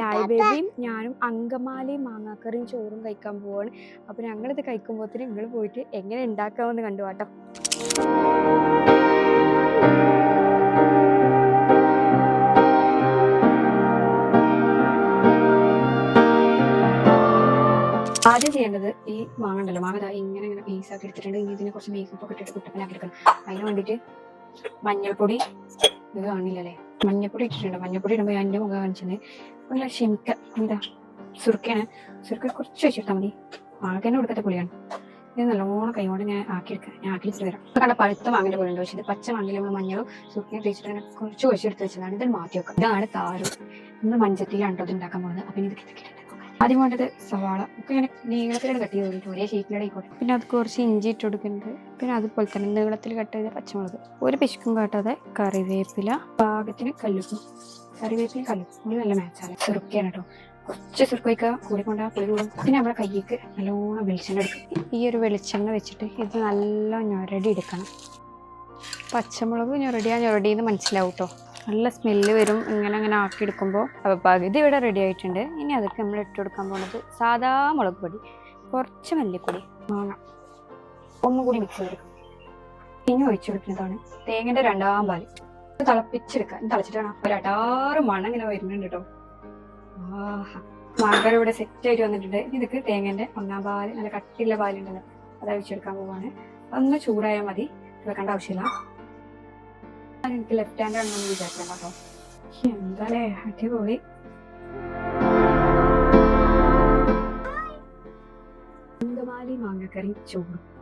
ലായ് ബേബിയും ഞാനും അങ്കമാലയും മാങ്ങാക്കറിയും ചോറും കഴിക്കാൻ പോവാണ്. അപ്പൊ ഞങ്ങളിത് കഴിക്കുമ്പോഴത്തേനും നിങ്ങൾ പോയിട്ട് എങ്ങനെ ഉണ്ടാക്കാമെന്ന് കണ്ടു കേട്ടോ ആദ്യം ചെയ്യേണ്ടത് ഈ മാങ്ങ ഉണ്ടല്ലോ. മാങ്ങ ഇങ്ങനെ ഇങ്ങനെ പീസ് ആക്കി എടുത്തിട്ടുണ്ട്. ഇനി ഇതിനെ കുറച്ച് മേക്കപ്പ് ഒക്കെ ഇട്ടിട്ട് കുട്ടപ്പനാക്കി എടുക്കണം. അതിന് വേണ്ടിയിട്ട് മഞ്ഞൾപ്പൊടി ഇത് കാണില്ലല്ലേ? മഞ്ഞൾപ്പൊടി ഇട്ടിട്ടുണ്ട് മഞ്ഞൾപ്പൊടി ഇടുമ്പോൾ ഞാൻ എന്റെ മുഖം കാണിച്ചത് നല്ല ഷിമിക്ക എന്താ? സുർക്കയാണ്. സുർക്ക കുറച്ച് വെച്ചിട്ടാൽ മതി. ആകെ കൊടുക്കത്തെ പുളിയാണ്. ഇത് നല്ലോണം കൈകൊണ്ട് ഞാൻ ആക്കി ആക്കിയെടുക്കാം. ഞാൻ ആക്കി വെച്ചിട്ട് ഇപ്പൊ കണ്ട പഴുത്ത മാങ്ങിന്റെ പോലെ ഉണ്ട് പക്ഷേ പച്ച മാങ്ങിൽ നമ്മൾ മഞ്ഞളും സുർക്കയും തേച്ചിട്ട് ഇങ്ങനെ കുറച്ച് വെച്ചെടുത്ത് വെച്ചതാണ്. ഇത് മാറ്റി വെക്കാം. ഇതാണ് താരം. നമ്മൾ മൺചട്ടിയിലാണ് രണ്ടോ ഉണ്ടാക്കാൻ പോകുന്നത്. അപ്പം ഇത് ഇതൊക്കെ ആദ്യം വേണ്ടത് സവാള. ഒക്കെ ഇങ്ങനെ നീളത്തിലാണ് കട്ട് ചെയ്ത് കൊടുക്കും. ഒരേ ഷേപ്പിലൂടെ പിന്നെ അത് കുറച്ച് ഇഞ്ചി ഇട്ട് കൊടുക്കുന്നുണ്ട്. പിന്നെ അതുപോലെ തന്നെ നീളത്തിൽ കട്ട് ചെയ്ത പച്ചമുളക്. ഒരു പിശുക്കും കാട്ടാതെ കറിവേപ്പില പാകത്തിന് കല്ലുപ്പും. കറിവേപ്പില കല്ലുപ്പും നല്ല മാച്ചാണ് ചെറുക്കയാണ് കേട്ടോ കുറച്ച് സുർക്ക് കൂടിക്കൊണ്ട് കൂടി കൊണ്ടാ പുളി കൂടും. പിന്നെ നമ്മുടെ കയ്യിക്ക് നല്ലോണം വെളിച്ചെണ്ണ എടുക്കും. ഈ ഒരു വെളിച്ചെണ്ണ വെച്ചിട്ട് ഇത് നല്ല ഞൊരടി എടുക്കണം. പച്ചമുളക് ഞൊരടിയാ ഞൊരടിയെന്ന് മനസ്സിലാവും കേട്ടോ നല്ല സ്മെല്ല് വരും ഇങ്ങനെ അങ്ങനെ ആക്കി എടുക്കുമ്പോൾ അപ്പോൾ പകുതി ഇവിടെ റെഡി ആയിട്ടുണ്ട്. ഇനി അതൊക്കെ നമ്മൾ ഇട്ട് കൊടുക്കാൻ പോകുന്നത് സാധാ മുളക് പൊടി കുറച്ച് മല്ലിപ്പൊടി മാങ്ങ. ഒന്നും കൂടി മിക്സ് ചെയ്തെടുക്കും. ഇനി ഒഴിച്ചു കൊടുക്കുന്നതാണ് തേങ്ങയുടെ രണ്ടാം പാൽ. തിളപ്പിച്ചെടുക്കുക ഇത് തിളച്ചിട്ട് വേണം ഒരു അടാറ് മണം ഇങ്ങനെ വരുന്നുണ്ട് കേട്ടോ ആഹാ. മാങ്ങ ഇവിടെ സെറ്റ് ആയിട്ട് വന്നിട്ടുണ്ട്. ഇതൊക്കെ തേങ്ങന്റെ ഒന്നാം പാൽ നല്ല കട്ടിയുള്ള പാലുണ്ടല്ലോ. അത് ഒഴിച്ചെടുക്കാൻ പോവാണ്. ഒന്ന് ചൂടായാൽ മതി. വെക്കേണ്ട ആവശ്യമില്ല. എനിക്ക് ലെഫ്റ്റ് ഹാൻഡ് ആണെന്ന് വിചാരിക്കണം കേട്ടോ. എന്താലേ? അടിപൊളി. മാങ്ങക്കറി ചോറും.